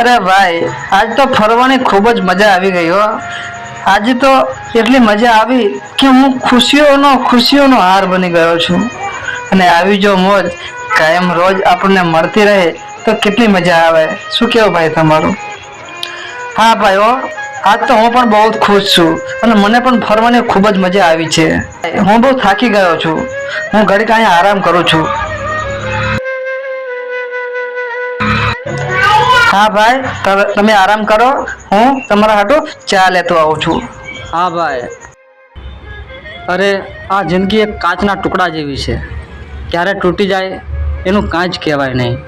અરે ભાઈ, આજ તો ફરવાની ખૂબ જ મજા આવી ગઈ હો. આજે તો એટલી મજા આવી કે હું ખુશીઓનો ખુશીઓનો હાર બની ગયો છું. અને આવી જો મોજ કાયમ રોજ આપણને મળતી રહે તો કેટલી મજા આવે. શું કેવું ભાઈ તમારું? હા ભાઈ હો, આજ તો હું પણ બહુ જ ખુશ છું અને મને પણ ફરવાની ખૂબ જ મજા આવી છે. હું બહુ થાકી ગયો છું. હું ઘડીક અહીંયા આરામ કરું છું. હા ભાઈ તમે આરામ કરો. હું તમારા હાટું ચા લેતો આવું છું. હા ભાઈ. અરે, આ જિંદગી એક કાચના ટુકડા જેવી છે. ક્યારે તૂટી જાય એનું કાંઈ જ કહેવાય નહીં.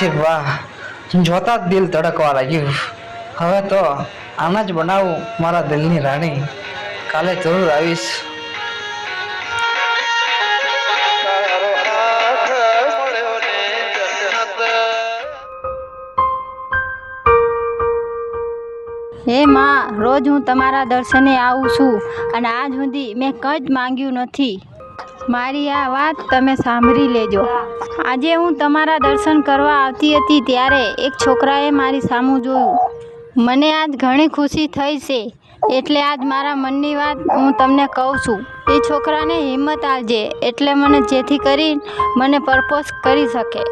વાહ. જોતા જ દિલ ધડકવા લાગ્યું. હવે તો આના જ બનાવું મારા દિલની રાણી. કાલે જરૂર આવીશ. હે માં, રોજ હું તમારા દર્શને આવું છું અને આજ સુધી મેં કંઈ જ માંગ્યું નથી. મારી આ વાત તમે સાંભળી લેજો. આજે હું તમારા દર્શન કરવા આવતી હતી ત્યારે એક છોકરાએ મારી સામું જોયું. મને આજ ઘણી ખુશી થઈ છે, એટલે આજ મારા મનની વાત હું તમને કહું છું. એ છોકરાને હિંમત આવજે, એટલે મને જેથી કરી મને પરપોઝ કરી શકે.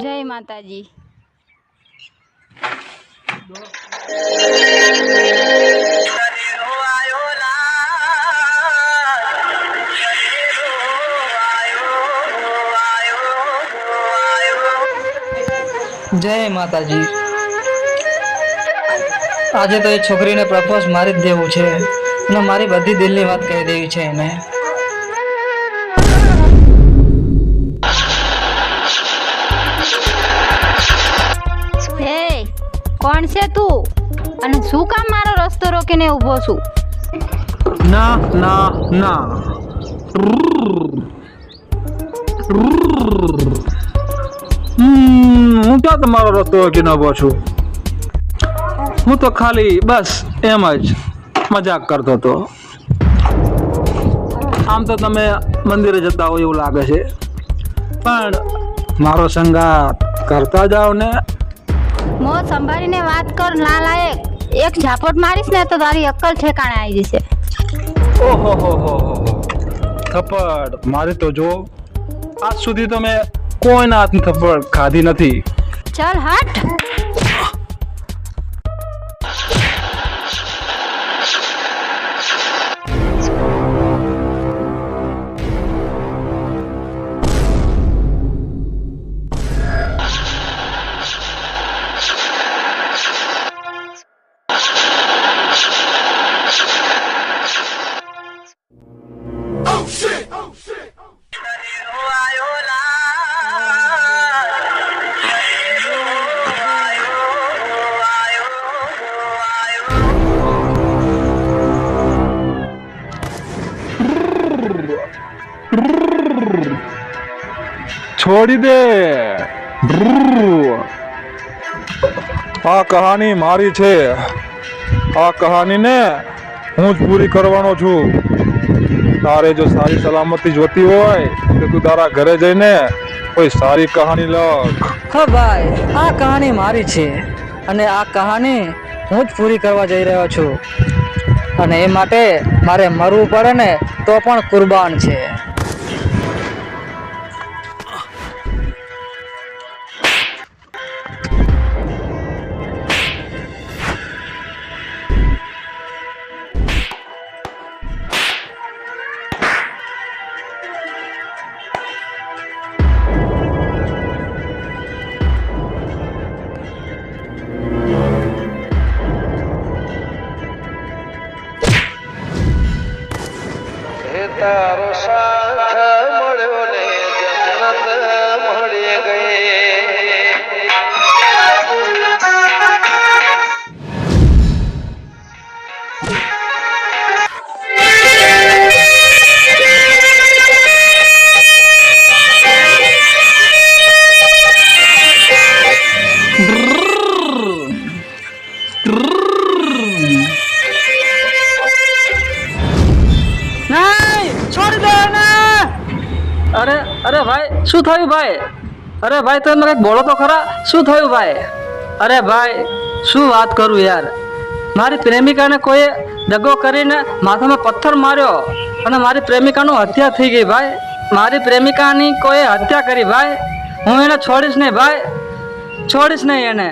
જય માતાજી. જય માતાજી. આજે તો એ છોકરીને પ્રપોઝ મારી જ દેવું છે. અને મારી બધી દિલની વાત કહી દેવી છે એને. હે કોણ છે તું? અને શું કામ મારો રસ્તો રોકીને ઊભો છું? ના ના ના. હમ, હું ક્યાં તમારો રસ્તો રોકીને ઊભો છું? હું તો ખાલી બસ એમ જ મજાક કરતો હતો. આમ તો તમે મંદિરે જતા હોય એવું લાગે છે. પણ મારો સંગાત કરતા જાઓ ને. મો સંભાળીને વાત કર ના લાયક એક ઝાપટ મારીશ ને તો તારી અક્કલ ઠેકાણે આવી જશે. ઓહો હો હો હો થપ્પડ. મારી તો જો આજ સુધી તો મેં કોઈના હાથની થપ્પડ ખાધી નથી. ચાલ હટ. છોડી દે. આ કહાની મારી છે. આ કહાનીને હું જ પૂરી કરવાનો છું. તારે જો સારી સલામતી જોતી હોય, તો તું તારા ઘરે જઈને કોઈ સારી કહાની લખ. હા ભાઈ, આ કહાની મારી છે અને આ કહાની હું જ પૂરી કરવા જઈ રહ્યો છું. અને એ માટે મારે મરવું પડે ને તો પણ કુરબાન છે. શું થયું ભાઈ? અરે ભાઈ, તમે કંઈક બોલો તો ખરા. શું થયું ભાઈ? અરે ભાઈ, શું વાત કરું યાર? મારી પ્રેમિકાને કોઈએ દગો કરીને માથામાં પથ્થર માર્યો અને મારી પ્રેમિકાનું હત્યા થઈ ગઈ ભાઈ. મારી પ્રેમિકાની કોઈએ હત્યા કરી ભાઈ. હું એને છોડીશ નહીં ભાઈ. છોડીશ નહીં એને.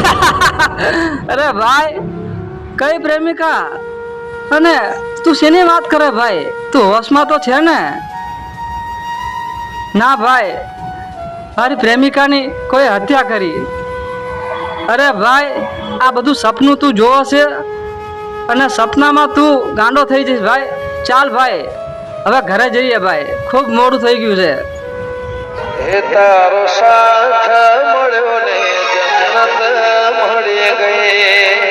અરે ભાઈ, કઈ પ્રેમિકા? અને તું શેની વાત કરે ભાઈ? તું હોશમાં તો છે ને? ના ભાઈ, મારી પ્રેમિકાની કોઈ હત્યા કરી. અરે ભાઈ, આ બધું સપનું તું જોવો છે અને સપનામાં તું ગાંડો થઈ જઈશ ભાઈ. ચાલ ભાઈ, હવે ઘરે જઈએ ભાઈ. ખૂબ મોડું થઈ ગયું છે. તારો સાથ મળ્યો ને જન્નત મળી ગઈ.